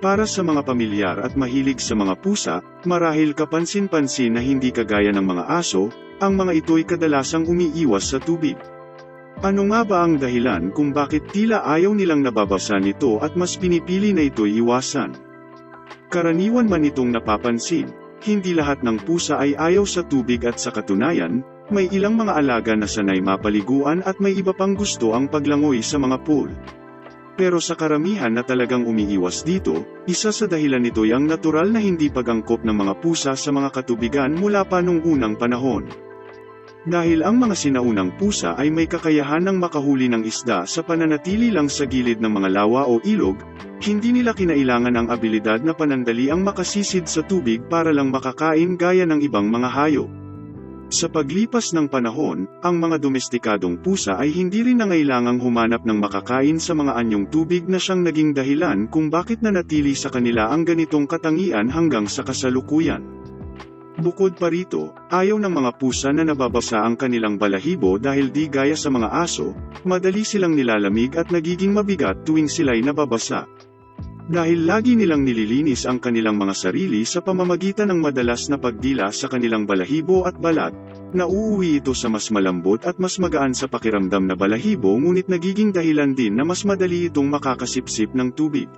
Para sa mga pamilyar at mahilig sa mga pusa, marahil kapansin-pansin na hindi kagaya ng mga aso, ang mga ito'y kadalasang umiiwas sa tubig. Ano nga ba ang dahilan kung bakit tila ayaw nilang nababasa nito at mas pinipili na ito'y iwasan? Karaniwan man itong napapansin, hindi lahat ng pusa ay ayaw sa tubig at sa katunayan, may ilang mga alaga na sanay mapaliguan at may iba pang gusto ang paglangoy sa mga pool. Pero sa karamihan na talagang umiiwas dito, isa sa dahilan nito'y ang natural na hindi pag-angkop ng mga pusa sa mga katubigan mula pa nung unang panahon. Dahil ang mga sinaunang pusa ay may kakayahan ng makahuli ng isda sa pananatili lang sa gilid ng mga lawa o ilog, hindi nila kinailangan ang abilidad na panandali ang makasisid sa tubig para lang makakain gaya ng ibang mga hayop. Sa paglipas ng panahon, ang mga domestikadong pusa ay hindi rin nangailangang humanap ng makakain sa mga anyong tubig na siyang naging dahilan kung bakit nanatili sa kanila ang ganitong katangian hanggang sa kasalukuyan. Bukod pa rito, ayaw ng mga pusa na nababasa ang kanilang balahibo dahil di gaya sa mga aso, madali silang nilalamig at nagiging mabigat tuwing sila'y nababasa. Dahil lagi nilang nililinis ang kanilang mga sarili sa pamamagitan ng madalas na pagdila sa kanilang balahibo at balat, nauuwi ito sa mas malambot at mas magaan sa pakiramdam na balahibo ngunit nagiging dahilan din na mas madali itong makakasipsip ng tubig.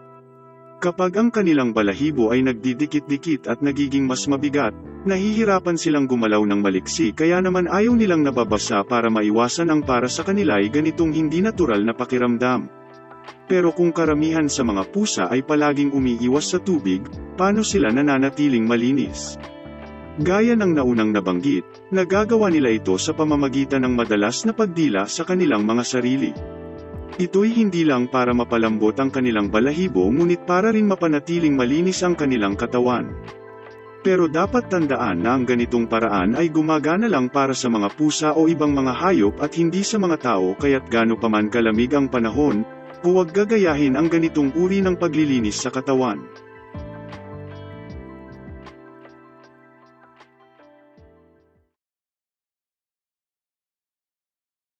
Kapag ang kanilang balahibo ay nagdidikit-dikit at nagiging mas mabigat, nahihirapan silang gumalaw ng maliksi kaya naman ayaw nilang nababasa para maiwasan ang para sa kanila ay ganitong hindi natural na pakiramdam. Pero kung karamihan sa mga pusa ay palaging umiiwas sa tubig, paano sila nananatiling malinis? Gaya ng naunang nabanggit, nagagawa nila ito sa pamamagitan ng madalas na pagdila sa kanilang mga sarili. Ito'y hindi lang para mapalambot ang kanilang balahibo ngunit para rin mapanatiling malinis ang kanilang katawan. Pero dapat tandaan na ang ganitong paraan ay gumagana lang para sa mga pusa o ibang mga hayop at hindi sa mga tao kaya't gano paman kalamig ang panahon, huwag gagayahin ang ganitong uri ng paglilinis sa katawan.